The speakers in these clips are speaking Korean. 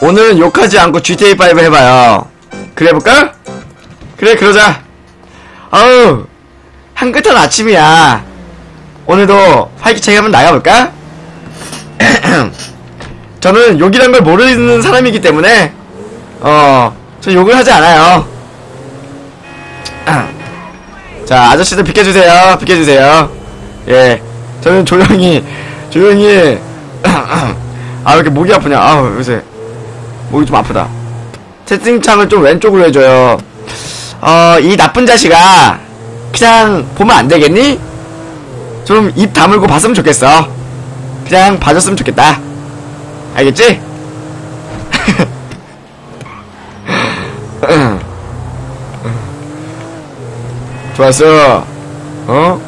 오늘은 욕하지 않고 GTA5 해봐요. 그래 볼까? 그래 그러자. 아우 한끗한 아침이야. 오늘도 활기차게 한번 나가볼까? 저는 욕이란 걸 모르는 사람이기 때문에 어, 저 욕을 하지 않아요. 자, 아저씨들 비켜주세요. 비켜주세요. 예, 저는 조용히, 조용히, 아, 왜 이렇게 목이 아프냐. 아우, 요새, 목이 좀 아프다. 채팅창을 좀 왼쪽으로 해줘요. 어, 이 나쁜 자식아, 그냥 보면 안 되겠니? 좀 입 다물고 봤으면 좋겠어. 그냥 봐줬으면 좋겠다. 알겠지? 좋았어. 어?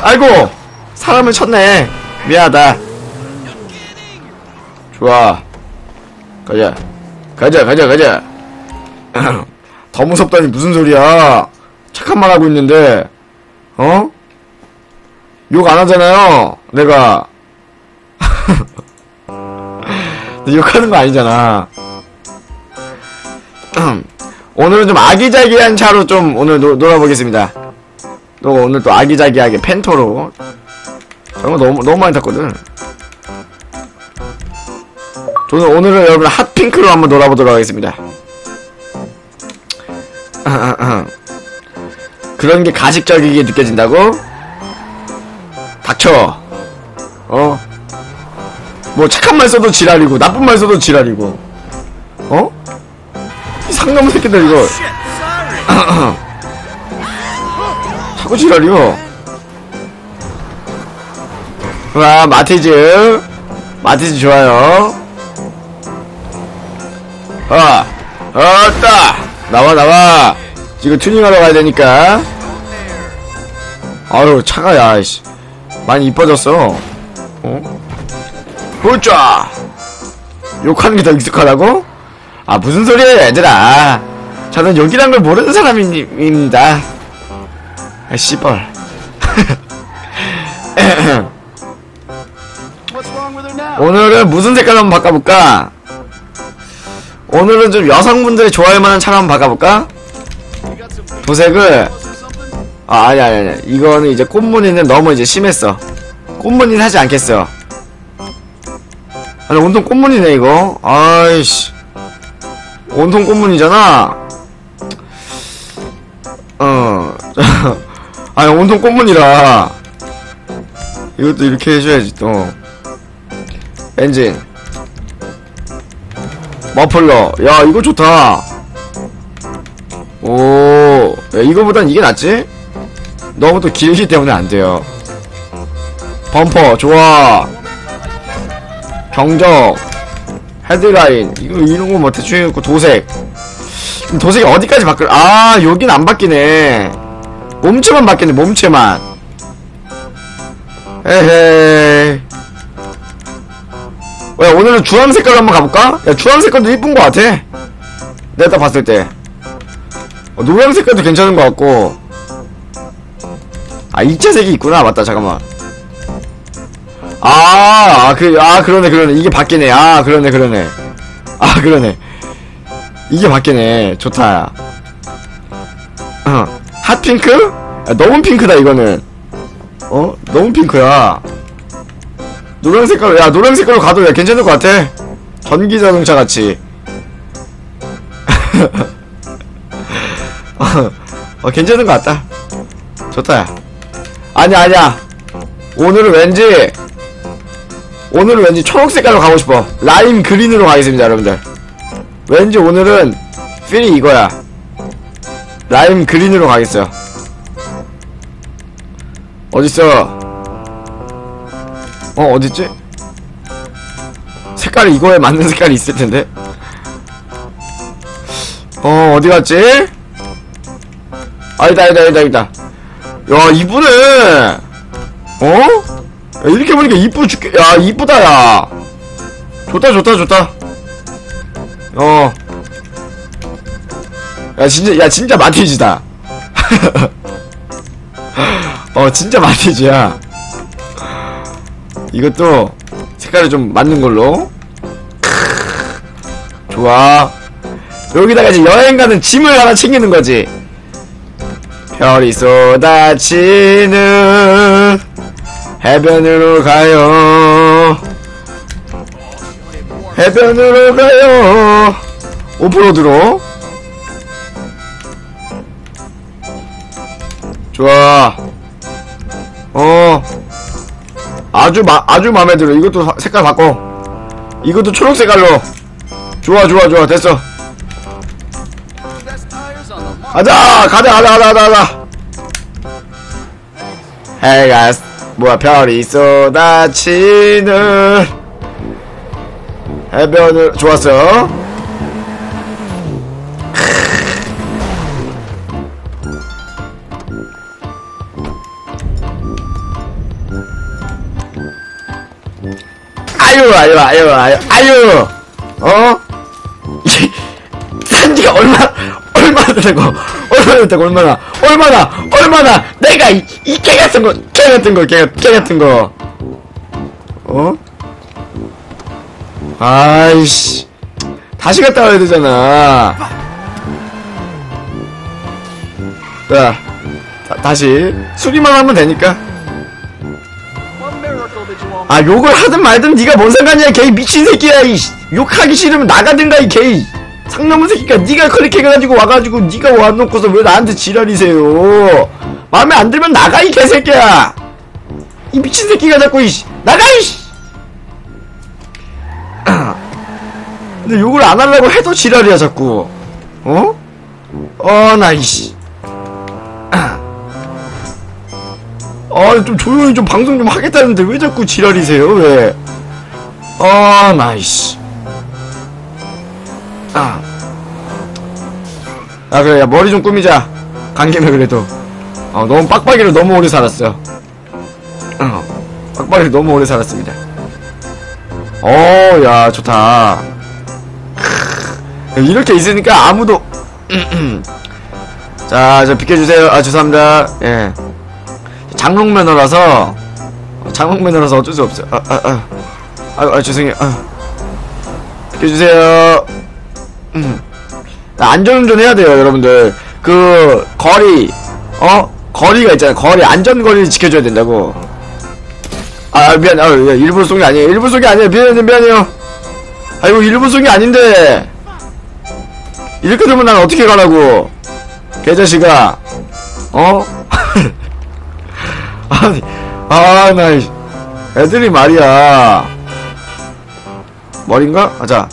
아이고! 사람을 쳤네. 미안하다. 좋아. 가자. 가자, 가자, 가자. 더 무섭다니 무슨 소리야. 착한 말 하고 있는데, 어? 욕 안 하잖아요. 내가. 욕하는 거 아니잖아. 오늘은 좀 아기자기한 차로 좀 오늘 노, 놀아보겠습니다. 또 오늘 또 아기자기하게 저런 거 너무 너무 많이 탔거든. 저는 오늘은 여러분 핫핑크로 한번 놀아보도록 하겠습니다. 그런 게 가식적이게 느껴진다고? 닥쳐. 어? 뭐 착한 말 써도 지랄이고 나쁜 말 써도 지랄이고. 어? 이 상놈 새끼들 이거 자꾸 지랄이요 와 마티즈 마티즈 좋아요 아 어따 나와 나와. 지금 튜닝하러 가야 되니까. 아유 차가 야 씨. 많이 이뻐졌어. 어? 보자 욕하는 게 더 익숙하다고? 아 무슨 소리예요 얘들아. 저는 욕이란 걸 모르는 사람입니다. 아 씨발? 오늘은 무슨 색깔로 한번 바꿔볼까? 오늘은 좀 여성분들이 좋아할 만한 차로 한번 바꿔볼까? 도색을? 아 아니 아니 아니. 이거는 이제 꽃무늬는 너무 이제 심했어. 꽃무늬는 하지 않겠어. 아니 온통 꽃무늬네 이거. 아이씨. 온통 꽃무늬잖아. 어. 아니 온통 꽃무늬라. 이것도 이렇게 해줘야지 또. 엔진 머플러 야 이거 좋다 오 야, 이거보단 이게 낫지? 너무 또 길기 때문에 안 돼요. 범퍼 좋아. 경적 헤드라인 이거 이런 거 뭐 대충 해갖고 도색 도색이 어디까지 바뀌어? 아 여긴 안 바뀌네. 몸체만 바뀌네 몸체만. 에헤이. 야 오늘은 주황 색깔로 한번 가볼까? 야 주황 색깔도 이쁜 거 같아. 내가 딱 봤을 때. 어, 노랑 색깔도 괜찮은 것 같고 아 입체색이 있구나 맞다 잠깐만 아, 아, 그, 아, 그러네, 그러네. 이게 바뀌네. 아, 그러네, 그러네. 아, 그러네. 이게 바뀌네. 좋다. 어, 핫핑크? 야, 너무 핑크다, 이거는. 어? 너무 핑크야. 노란 색깔로, 야, 노란 색깔로 가도 야, 괜찮을 것 같아. 전기 자동차 같이. 어, 어, 괜찮은 것 같다. 좋다, 야. 아니야, 아니야. 오늘은 왠지, 오늘은 왠지 초록 색깔로 가고 싶어. 라임 그린으로 가겠습니다, 여러분들. 왠지 오늘은, 필이 이거야. 라임 그린으로 가겠어요. 어딨어? 어, 어딨지? 색깔이 이거에 맞는 색깔이 있을 텐데. 어, 어디 갔지? 아니다, 아니다, 아니다, 아니다. 야, 이쁘네! 어? 야, 이렇게 보니까 이쁘 죽게, 야, 이쁘다, 야. 좋다, 좋다, 좋다. 어. 야, 진짜, 야, 진짜 마티즈다. 어, 진짜 마티즈야. 이것도 색깔이 좀 맞는 걸로. 좋아. 여기다가 이제 여행 가는 짐을 하나 챙기는 거지. 별이 쏟아지는 해변으로 가요. 해변으로 가요. 오프로드로. 좋아. 아주 마, 아주 마음에 들어. 이것도 사- 색깔 바꿔. 이것도 초록 색깔로. 좋아, 좋아, 좋아. 됐어. 가자! 가자, 가자, 가자, 가자. 해가, 스- 뭐야, 별이 쏟아지는 해변을, 좋았어. 아유, 아유, 아유, 아유, 아유, 어? 산지가 얼마, 얼마나 됐다고, 얼마나 됐다고, 얼마나, 얼마나, 얼마나, 내가 이, 이개 같은 거, 개 같은 거, 개, 개 같은 거, 어? 아이씨, 다시 갔다 와야 되잖아. 자, 다, 다시, 수리만 하면 되니까. 아 욕을 하든 말든 네가 뭔 상관이야 개이 미친 새끼야 이 씨. 욕하기 싫으면 나가든가 이 개이 상놈의 새끼가 네가 클릭해가지고 와가지고 네가 와놓고서 왜 나한테 지랄이세요 마음에 안 들면 나가 이 개새끼야 이 미친 새끼가 자꾸 이 씨. 나가 이씨 근데 욕을 안 하려고 해도 지랄이야 자꾸 어? 어나 이씨 아, 좀 조용히 좀 방송 좀 하겠다는데 왜 자꾸 지랄이세요, 왜? 아, 나이씨. 아. 아, 그래, 야, 머리 좀 꾸미자. 간 김에 그래도. 어, 너무 빡빡이로 너무 오래 살았어. 어, 빡빡이로 너무 오래 살았습니다. 어, 야, 좋다. 크, 이렇게 있으니까 아무도. 자, 저 비켜주세요. 아, 죄송합니다. 예. 장롱 면허라서 어, 장롱 면허라서 어쩔 수 없어요. 아, 아, 아, 아, 아 죄송해요. 아. 비켜주세요. 음. 나 안전운전 해야 돼요, 여러분들. 그 거리, 어, 거리가 있잖아요. 거리 안전거리를 지켜줘야 된다고. 아, 미안, 아, 야, 일부러 쏜 게 아니에요. 일부러 쏜 게 아니에요. 미안해요, 미안해요. 아이고, 일부러 쏜 게 아닌데. 이렇게 되면 난 어떻게 가라고. 개자식아. 어? 아니, 아, 나, 이- 애들이 말이야. 머린가? 아, 자.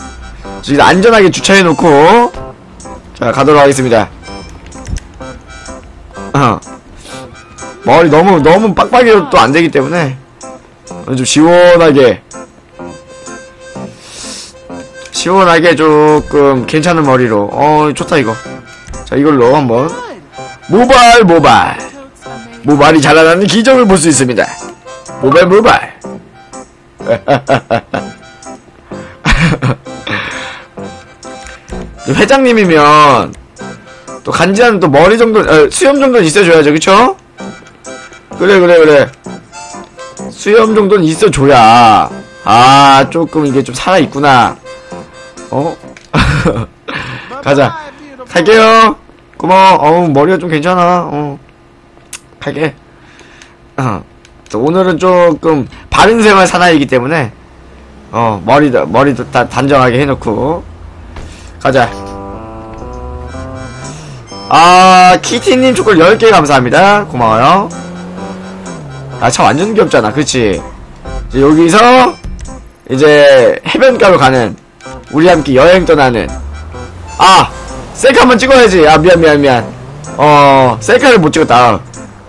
지금 안전하게 주차해놓고, 자, 가도록 하겠습니다. 어. 머리 너무, 너무 빡빡이로 또 안 되기 때문에, 좀 시원하게, 시원하게 조금 괜찮은 머리로, 어, 좋다, 이거. 자, 이걸로 한번, 모발, 모발. 모발이 자라나는 기적을 볼 수 있습니다. 모발 모발. 회장님이면 또 간지한 또 머리 정도, 어, 수염 정도는 있어줘야죠, 그쵸? 그래 그래 그래. 수염 정도는 있어줘야 아 조금 이게 좀 살아 있구나. 어? 가자. 갈게요. 고마워. 어우, 머리가 좀 괜찮아. 어. 갈게. 어. 또 오늘은 조금 바른 생활 사나이기 때문에, 어, 머리도, 머리도 다 단정하게 해놓고, 가자. 아, 키티님 초콜 10개 감사합니다. 고마워요. 아, 차 완전 귀엽잖아. 이제 여기서, 이제, 해변가로 가는, 우리 함께 여행 떠나는, 아! 셀카 한번 찍어야지. 아, 미안, 미안, 미안. 어, 셀카를 못 찍었다.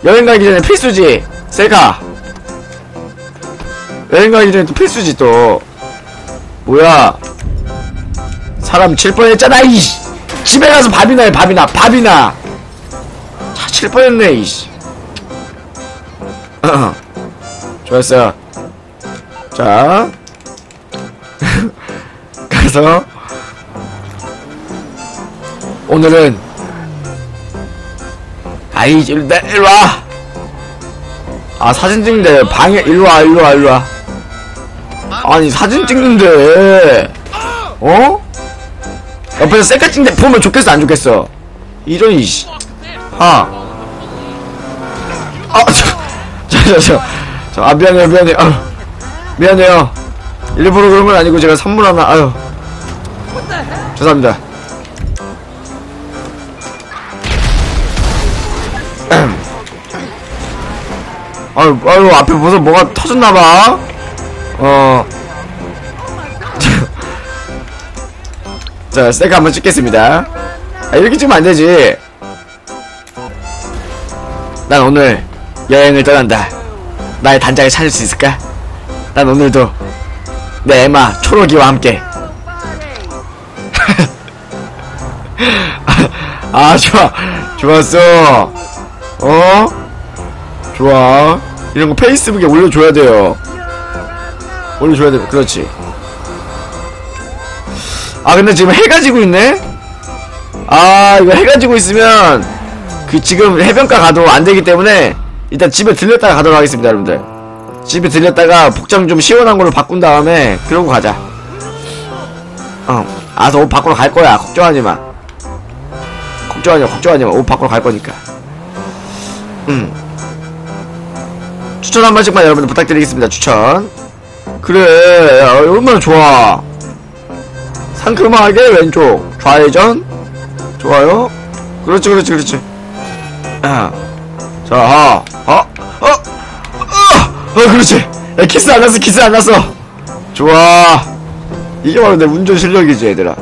여행 가기 전에 필수지. 셀카. 여행 가기 전에 또 필수지, 또. 뭐야. 사람 칠 뻔했잖아, 이씨. 집에 가서 밥이나 해, 밥이나, 밥이나. 차칠 뻔했네, 이씨. 좋았어. 자. 가서. 오늘은 아이 일로 일로 와. 아 사진 찍는데 방에 일로 와 일로 와 일로 와. 아니 사진 찍는데 어? 옆에서 셀카찍 데 보면 좋겠어 안 좋겠어 이런 이씨 아 아, 저, 저, 저, 저, 아, 미안해요, 미안해요, 아유, 미안해요. 일부러 그런 건 아니고 제가 선물 하나, 아유. 죄송합니다. 아유, 아유, 앞에 벌써 뭐가 터졌나봐. 어. 자, 셀카 한번 찍겠습니다. 아, 이렇게 찍으면 안 되지. 난 오늘 여행을 떠난다. 나의 단장을 찾을 수 있을까? 난 오늘도 내 에마 초록이와 함께. 아, 좋아. 좋았어. 어? 좋아. 이런 거 페이스북에 올려줘야 돼요. 올려줘야 돼. 그렇지. 아, 근데 지금 해가 지고 있네? 아, 이거 해가 지고 있으면 그 지금 해변가 가도 안 되기 때문에 일단 집에 들렸다가 가도록 하겠습니다, 여러분들. 집에 들렸다가 복장 좀 시원한 걸로 바꾼 다음에 그러고 가자. 어, 알아서 옷 바꾸러 갈 거야. 걱정하지 마. 걱정하지 마, 걱정하지 마. 옷 바꾸러 갈 거니까. 음. 추천 한 번씩만 여러분들 부탁드리겠습니다. 추천. 그래, 야, 얼마나 좋아. 상큼하게 왼쪽 좌회전 좋아요. 그렇지, 그렇지, 그렇지. 아. 자, 아, 아, 아, 아, 어, 그렇지. 야, 키스 안 났어, 키스 안 났어. 좋아. 이게 바로 내 운전 실력이지, 얘들아.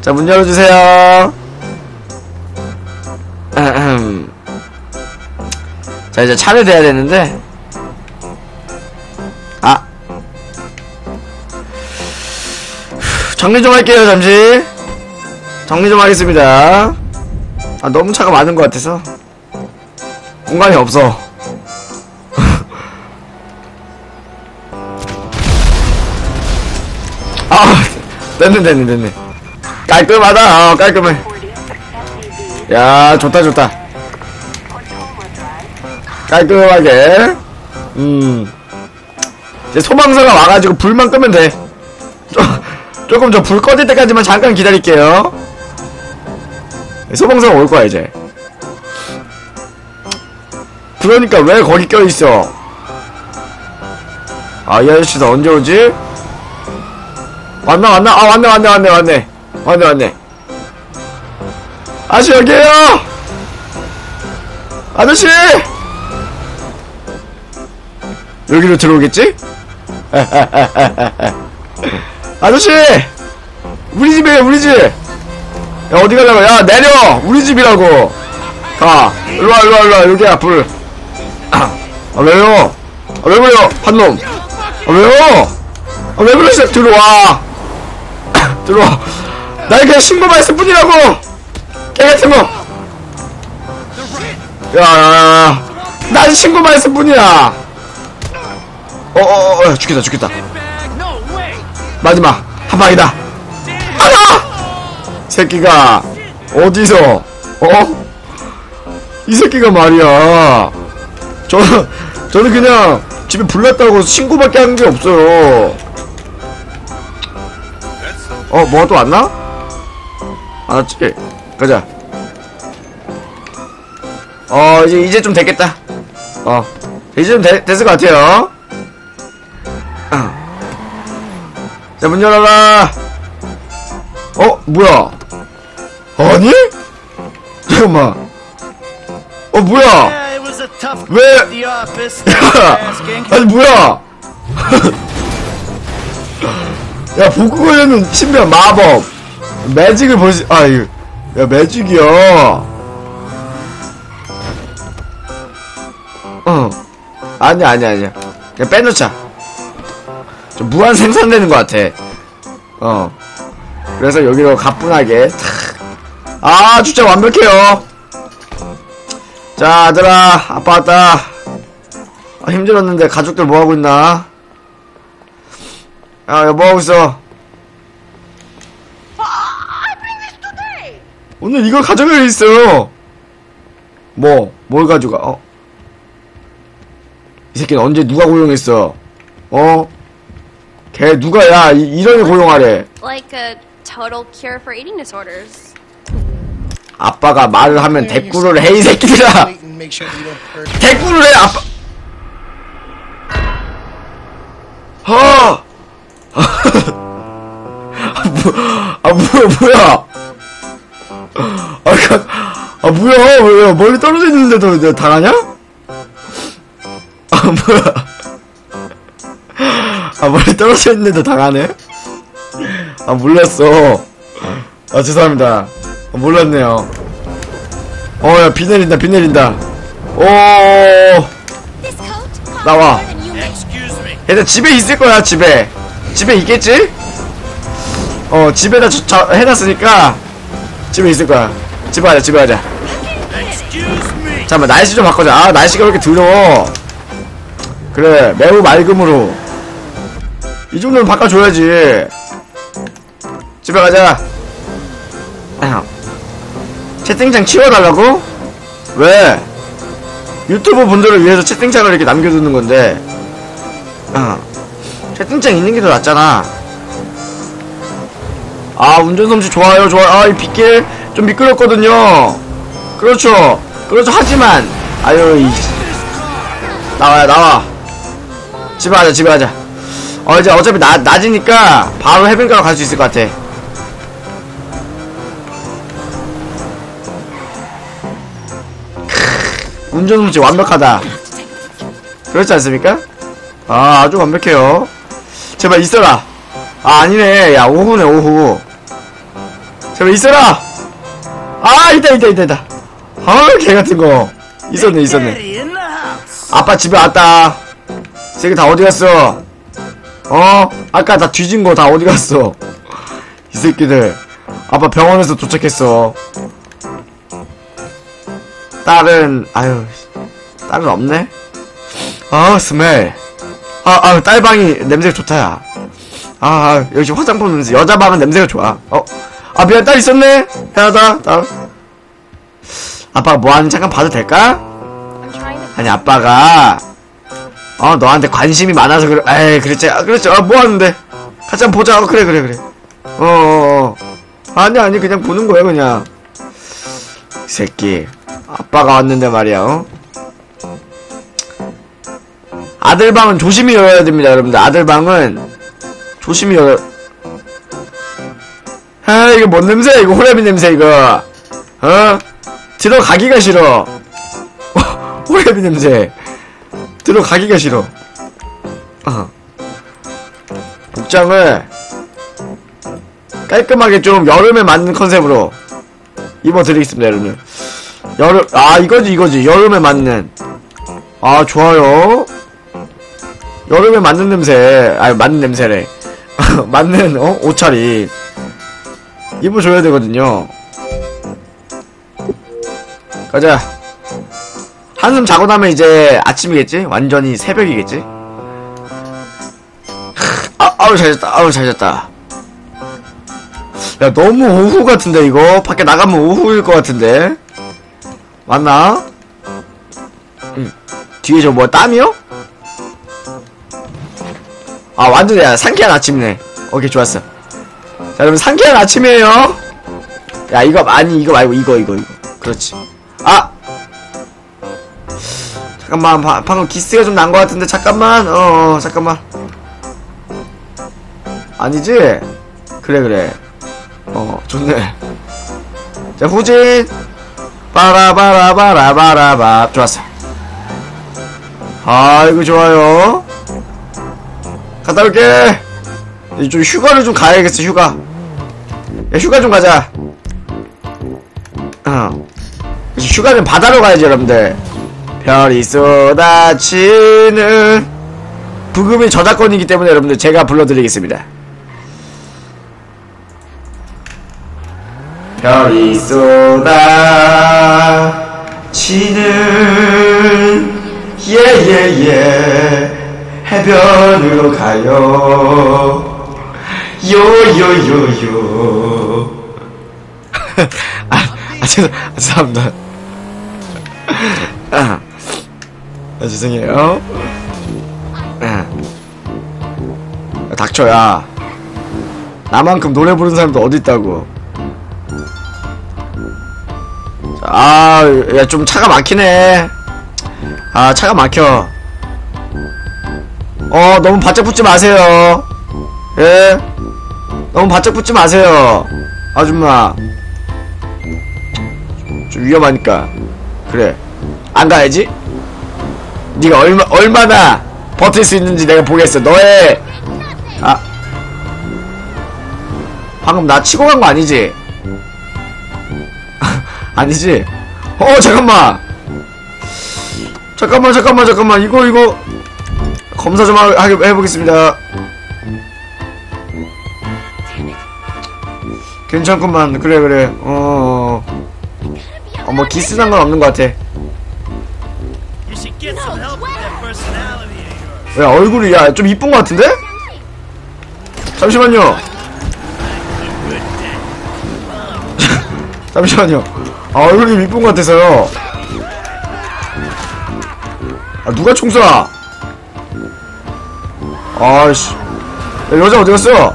자, 문 열어주세요. 자, 이제 차를 대야 되는데. 아. 정리 좀 할게요, 잠시. 정리 좀 하겠습니다. 아, 너무 차가 많은 것 같아서. 공간이 없어. 아, 됐네, 됐네, 됐네. 깔끔하다, 어, 깔끔해. 야, 좋다, 좋다. 깔끔하게. 음. 이제 소방서가 와가지고 불만 끄면 돼. 조, 조금 저 불 꺼질 때까지만 잠깐 기다릴게요. 소방서가 올 거야, 이제. 그러니까 왜 거기 껴있어? 아, 이 아저씨도 언제 오지? 왔나, 왔나? 아, 왔네, 왔네, 왔네, 왔네. 왔네, 왔네. 아저씨, 여기에요! 아저씨! 여기로 들어오겠지? 아저씨! 우리 집이에요, 우리 집! 야, 어디 가려고? 야, 내려! 우리 집이라고! 가! 일로와, 일로와, 일로와, 여기야, 불. 아, 왜요? 아, 왜 그래요? 한 놈. 아, 왜요? 아, 왜 그러시죠? 들어와. 들어와. 나 그냥 신고만 했을 뿐이라고! 깨 같은 거! 야, 야, 야. 난 신고만 했을 뿐이야! 어, 어, 어, 어, 죽겠다, 죽겠다. 마지막, 한 방이다. 하나! 새끼가, 어디서, 어? 이 새끼가 말이야. 저는, 저는 그냥 집에 불났다고 신고밖에 한 게 없어요. 어, 뭐가 또 왔나? 알았지? 가자. 어, 이제, 이제 좀 됐겠다. 어, 이제 좀 되, 됐을 것 같아요. 아. 자, 문 열어라. 어, 뭐야? 아니? 잠깐만. 어, 뭐야? 왜? 아니 뭐야? 야 복구 걸려는 신비한 마법 매직을 보시 아 이거 야 매직이야 어 아니야 아니야 아니야 그냥 빼놓자 좀 무한 생산되는 것 같아 어 그래서 여기로 가뿐하게 탁. 아 진짜 완벽해요 자 아들아 아빠 왔다 아, 힘들었는데 가족들 뭐하고 있나? 야, 야 뭐하고 있어? 오늘 이걸 가져가야 있어요. 뭐, 뭘 가져가? 어? 이 새끼는 언제 누가 고용했어? 어? 걔 누가, 야, 이, 이런 애 고용하래. Like a total cure for eating disorders. 아빠가 말을 하면 대꾸를 해 이 새끼들아 Wait and make sure you don't hurt. 대꾸를 해 아빠 아, 아, 뭐, 아 뭐야 뭐야 아, 그, 아 뭐야 뭐야 멀리 떨어져 있는데도 내가 당하냐? 아 뭐야 아 멀리 떨어져 있는데도 당하네? 아 몰랐어. 아 죄송합니다. 아, 몰랐네요. 어야 비 내린다 비 내린다. 오! 나와. 얘들 집에 있을 거야 집에. 집에 있겠지? 어 집에다 저, 저, 해놨으니까 집에 있을 거야. 집에 가자 집에 가자. 잠깐만 날씨 좀 바꿔자 아 날씨가 왜 이렇게 더러워? 그래 매우 맑음으로 이 정도는 바꿔줘야지. 집에 가자. 채팅창 치워달라고? 왜? 유튜브 분들을 위해서 채팅창을 이렇게 남겨두는 건데. 어. 채팅창 있는 게 더 낫잖아. 아 운전솜씨 좋아요 좋아요. 아 이 빗길 좀 미끄럽거든요. 그렇죠. 그렇죠. 하지만. 아유 이 나와야 나와. 집에 가자 집에 가자 어 이제 어차피 나, 낮이니까 바로 해변가로 갈 수 있을 것 같아. 크으, 운전 솜씨 완벽하다. 그렇지 않습니까? 아 아주 완벽해요. 제발 있어라. 아 아니네. 야 오후네 오후. 제발 있어라. 아 있다 있다 있다 있다. 아 개같은 거. 있었네 있었네. 아빠 집에 왔다. 새끼 다 어디 갔어 어 아까 다 뒤진 거 다 어디 갔어 이 새끼들 아빠 병원에서 도착했어 딸은 아유 딸은 없네 아 스멜 아, 아, 딸방이 냄새가 좋다, 야. 아, 아, 역시 화장품 냄새. 여자 방은 냄새가 좋아. 어, 아, 미안, 딸 있었네? 미안하다, 딸. 아빠가 뭐 하는지 잠깐 봐도 될까? 아니, 아빠가, 어, 너한테 관심이 많아서 그래. 에이, 그랬지. 아, 그랬지. 아, 뭐 하는데? 같이 한번 보자. 어, 그래, 그래, 그래. 어, 어, 어. 아니, 아니, 그냥 보는 거야, 그냥. 이 새끼. 아빠가 왔는데 말이야, 어? 아들 방은 조심히 열어야 됩니다, 여러분들. 아들 방은 조심히 열어. 아, 이거 뭔 냄새야, 이거 호레비 냄새, 이거. 어? 들어가기가 싫어. 호레비 냄새. 들어가기가 싫어. 어. 복장을 깔끔하게 좀 여름에 맞는 컨셉으로 입어드리겠습니다, 여러분. 여름, 아, 이거지, 이거지. 여름에 맞는. 아, 좋아요. 여름에 맞는 냄새, 아니, 맞는 냄새래. 맞는, 어? 옷차림. 입어줘야 되거든요. 가자. 한숨 자고 나면 이제 아침이겠지? 완전히 새벽이겠지? 아, 아우, 잘 잤다. 아우, 잘 잤다. 야, 너무 오후 같은데, 이거? 밖에 나가면 오후일 것 같은데? 맞나? 응. 뒤에 저 뭐야, 땀이요? 아, 완전, 야, 상쾌한 아침이네. 오케이, 좋았어. 자, 여러분, 상쾌한 아침이에요. 야, 이거, 아니, 이거 말고, 이거, 이거, 이거. 그렇지. 아! 잠깐만, 바, 방금 기스가 좀 난 것 같은데, 잠깐만, 어, 어, 잠깐만. 아니지? 그래, 그래. 어, 좋네. 자, 후진! 빠라바라바라바라바. 좋았어. 아이고, 좋아요. 갔다 올게. 이제 좀 휴가를 좀 가야겠어, 휴가. 야, 휴가 좀 가자. 어. 휴가는 바다로 가야지, 여러분들. 별이 쏟아지는 부금이 저작권이기 때문에 여러분들 제가 불러드리겠습니다. 별이 쏟아지는 예예예 해변으로 가요 요요요요 아, 아, 죄송, 아, 죄송합니다. 아, 아, 죄송해요. 아, 아, 닥쳐야. 나만큼 노래 부르는 사람도 어디 있다고. 자, 아, 야, 좀 차가 막히네. 아, 차가 막혀. 어, 너무 바짝 붙지 마세요. 예? 너무 바짝 붙지 마세요. 아줌마. 좀 위험하니까. 그래. 안 가야지? 네가 얼마, 얼마나 버틸 수 있는지 내가 보겠어. 너의, 아. 방금 나 치고 간 거 아니지? 아니지? 어, 잠깐만! 잠깐만, 잠깐만, 잠깐만. 이거, 이거. 검사 좀 하, 하, 해보겠습니다. 괜찮구만. 그래, 그래. 어, 어, 뭐, 기스난 건 없는 것 같아. 야, 얼굴이, 야, 좀 이쁜 것 같은데? 잠시만요. 잠시만요. 아, 얼굴이 좀 이쁜 것 같아서요. 아, 누가 총 쏴? 아이씨. 야, 여자 어디 갔어?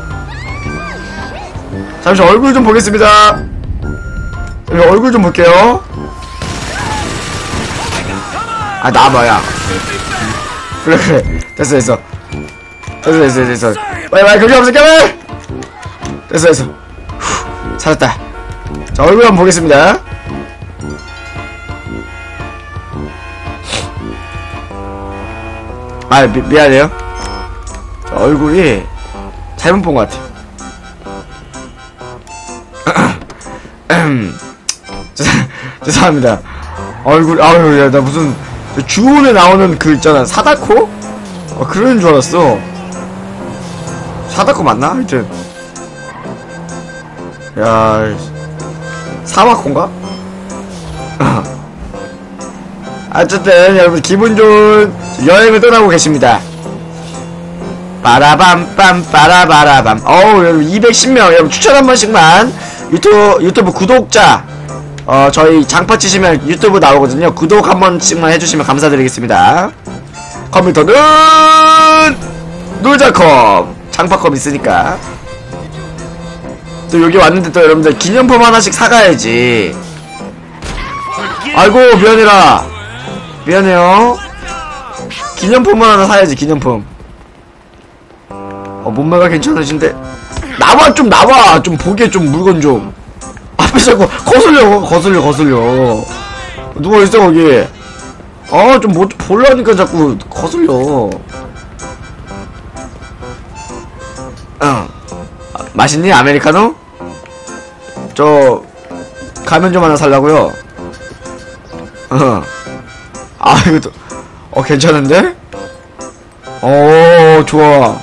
잠시 얼굴 좀 보겠습니다. 얼굴 좀 볼게요. 아, 나와봐야. 그래, 그래. 됐어, 됐어. 됐어, 됐어, 됐어. 빨리, 빨리, 그게 없을게, 빨리! 됐어, 됐어. 후, 찾았다. 자, 얼굴 한번 보겠습니다. 아, 미, 미안해요. 자, 얼굴이 잘못 본 것 같아. 죄- 죄송합니다. 얼굴, 아유, 야, 나 무슨, 저 주온에 나오는 그 있잖아, 사다코? 어, 그런 줄 알았어. 사다코 맞나? 하여튼. 야. 사마코인가? 어쨌든, 여러분, 기분 좋은 여행을 떠나고 계십니다. 빠라밤 빰, 빠라바라밤. 어우, 여러분, 210명. 여러분, 추천 한 번씩만. 유튜브, 유튜브 구독자. 어, 저희 장파 치시면 유튜브 나오거든요. 구독 한 번씩만 해주시면 감사드리겠습니다. 컴퓨터는 놀자컴. 장파컴 있으니까. 또 여기 왔는데 또 여러분들 기념품 하나씩 사가야지. 아이고 미안해라. 미안해요. 기념품을 하나 사야지 기념품. 어 몸매가 괜찮으신데. 나와 좀 나와. 좀 보게 좀 물건 좀. 앞에 자꾸 거슬려 거슬려 거슬려. 누워있어 거기 아, 좀 뭐, 볼라니까 자꾸 거슬려. 응. 아, 맛있니? 아메리카노? 저, 가면 좀 하나 살라고요. 어. 아, 이것도, 어, 괜찮은데? 어, 좋아.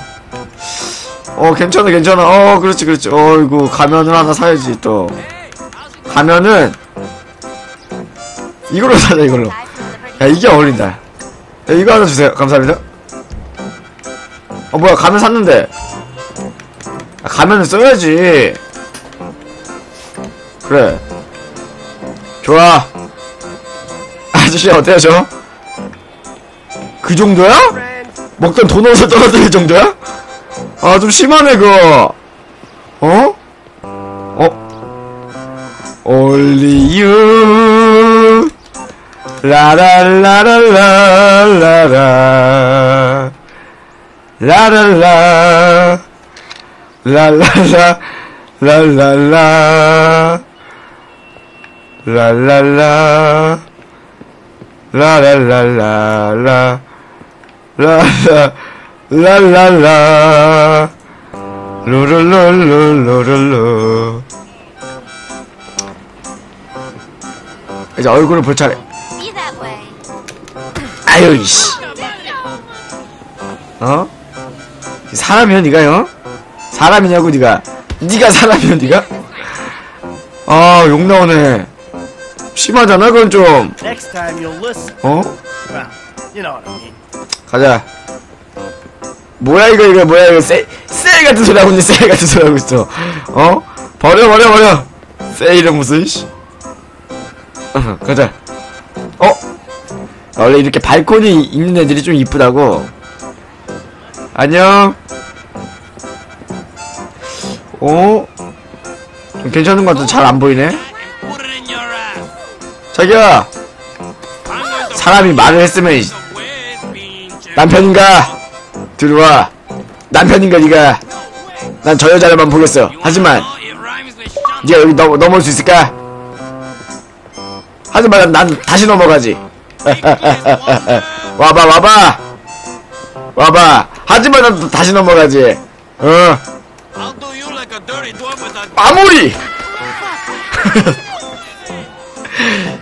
어, 괜찮아, 괜찮아. 어, 그렇지, 그렇지. 어이구, 가면을 하나 사야지, 또. 가면은, 이걸로 사자, 이걸로. 야 이게 어울린다 야 이거 하나 주세요 감사합니다 어 뭐야 가면 샀는데 아, 가면은 써야지 그래 좋아 아저씨 어때요 저? 그 정도야? 먹던 도넛을 떨어뜨릴 정도야? 아 좀 심하네 그거 어? 어? 라라라 라라라 라라라 라라라 라라라 라라라 라라라라라. 라라 라라라 루루루루루루루. 이제 얼굴을 볼 차례. 아유 이씨 어? 사람이야 니가요? 사람이냐고 니가 니가 사람이야 니가? 아 욕 나오네 심하잖아 그건 좀. 어? 가자 뭐야 이거 이거 뭐야 이거 세, 세일 같은 소리 하고 있네 세일 같은 소리 하고 있어 어? 버려 버려 버려 세일은 무슨 씨 가자 어? 원래 이렇게 발코니 있는 애들이 좀 이쁘다고 안녕 어? 좀 괜찮은 것 같은데 잘안 보이네? 자기야! 사람이 말을 했으면 남편인가? 들어와. 남편인가 니가? 난 저 여자를만 보겠어. 하지만 네가 여기 넘, 넘어올 수 있을까? 하지만 난, 난 다시 넘어가지. 와봐 와봐. 와봐. 하지만 난 다시 넘어가지. 어. 마무리!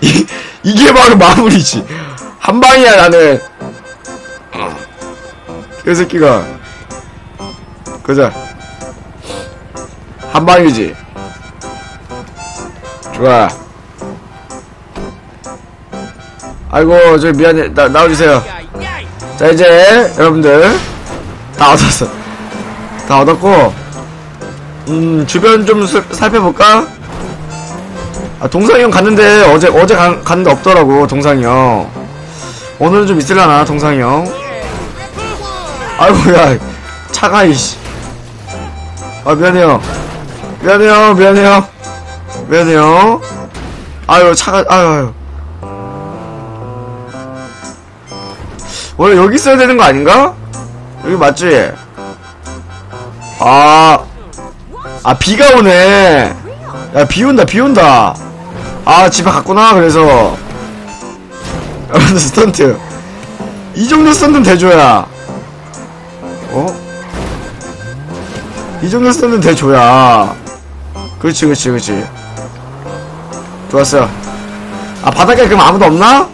이, 이게 바로 마무리지. 한 방이야, 나는. 어. 이 새끼가. 그자. 한 방이지. 좋아. 아이고, 저 미안해. 나, 나와주세요. 자, 이제, 여러분들. 다 얻었어. 다 얻었고, 음, 주변 좀 살- 살펴볼까? 아, 동상이 형 갔는데, 어제, 어제 간, 갔는데 없더라고, 동상이 형. 오늘은 좀 있으려나, 동상이 형. 아이고, 야, 차가, 이씨. 아, 미안해요. 미안해요, 미안해요. 미안해요. 아유, 차가, 아유, 아유. 원래 여기 있어야 되는 거 아닌가? 여기 맞지? 아, 아, 비가 오네. 야, 비 온다, 비 온다. 아, 집에 갔구나, 그래서. 여러분들, 스턴트. 이 정도 스턴트는 대줘야. 어? 이 정도 스턴트는 대줘야. 그렇지, 그렇지, 그렇지. 좋았어. 아, 바닷가에 그럼 아무도 없나?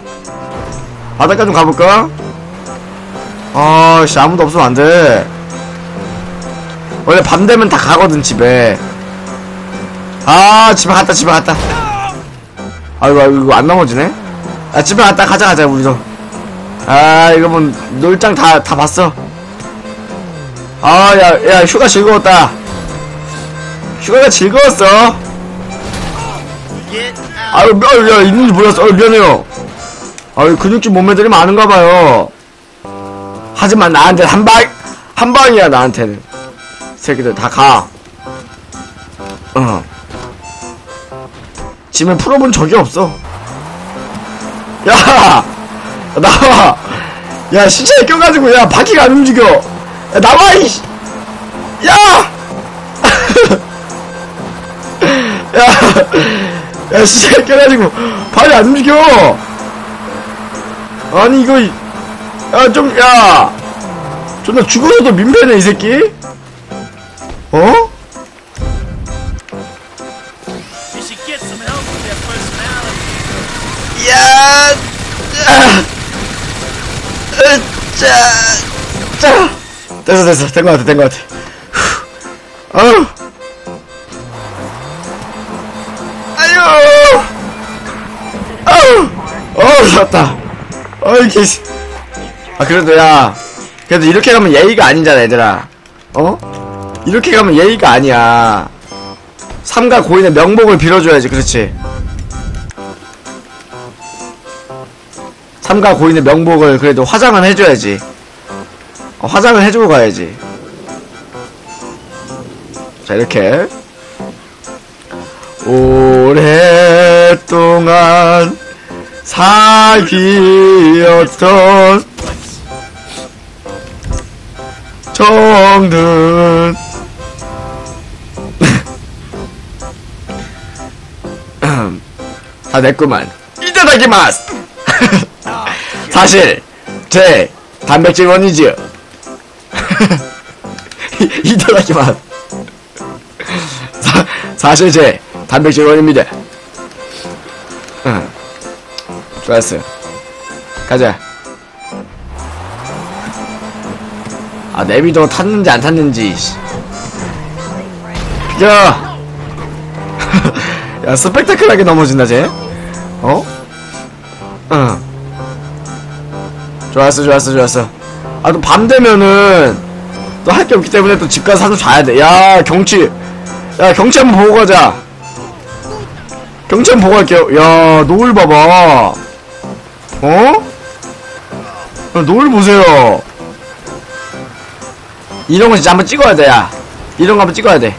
바닷가 좀 가볼까? 아, 씨, 아무도 없으면 안 돼. 원래 밤 되면 다 가거든 집에. 아 집에 갔다 집에 갔다. 아이고 아이고 이거 안 넘어지네? 아 집에 갔다 가자 가자 우리도 아 이거 뭐 놀장 다다 봤어? 아야야 야, 휴가 즐거웠다. 휴가가 즐거웠어. 아유 며, 야 있는지 몰랐어. 아유 미안해요. 아유 근육질 몸매들이 많은가 봐요 하지만 나한테 한방 한 방이야 나한테는 새끼들 다 가. 어. 짐을 풀어본 적이 없어. 야! 나와! 야, 신체에 껴가지고, 야, 바퀴가 안 움직여! 야, 나와, 이씨! 야! 야! 야, 신체에 껴가지고, 발이 안 움직여! 아니, 이거, 이- 야, 좀, 야! 존나 죽어서도 민폐네, 이 새끼? 어? 야, 자, 자, 됐어, 됐어, 된 것 같아, 된 것 같아. 후. 아유, 아유, 아유, 어, 좋았다. 어이, 개씨. 아, 그래도 야, 그래도 이렇게 가면 예의가 아니잖아, 얘들아. 어? 이렇게 가면 예의가 아니야. 삼가 고인의 명복을 빌어줘야지, 그렇지. 삼가 고인의 명복을 그래도 화장은 해줘야지. 어, 화장을 해주고 가야지. 자, 이렇게. 오랫동안 사귀었던 정든. 다 냈구만. 이따다키마스 사실 제 단백질 원이지요 이따다키마스 사, 사실 제 단백질 원입니다. 응. 좋았어 가자 아 내비도 탔는지 안 탔는지. 씨. 비켜 야 스펙타클하게 넘어진다 쟤. 어? 응. 좋았어 좋았어 좋았어. 아 또 밤 되면은 또 할 게 없기 때문에 또 집 가서 사서 자야 돼 야 경치. 야 경치 한번 보고 가자. 경치 한번 보고 갈게요. 야 노을 봐봐. 어? 야, 노을 보세요 이런 거 진짜 한번 찍어야 돼, 야. 이런 거 한번 찍어야 돼.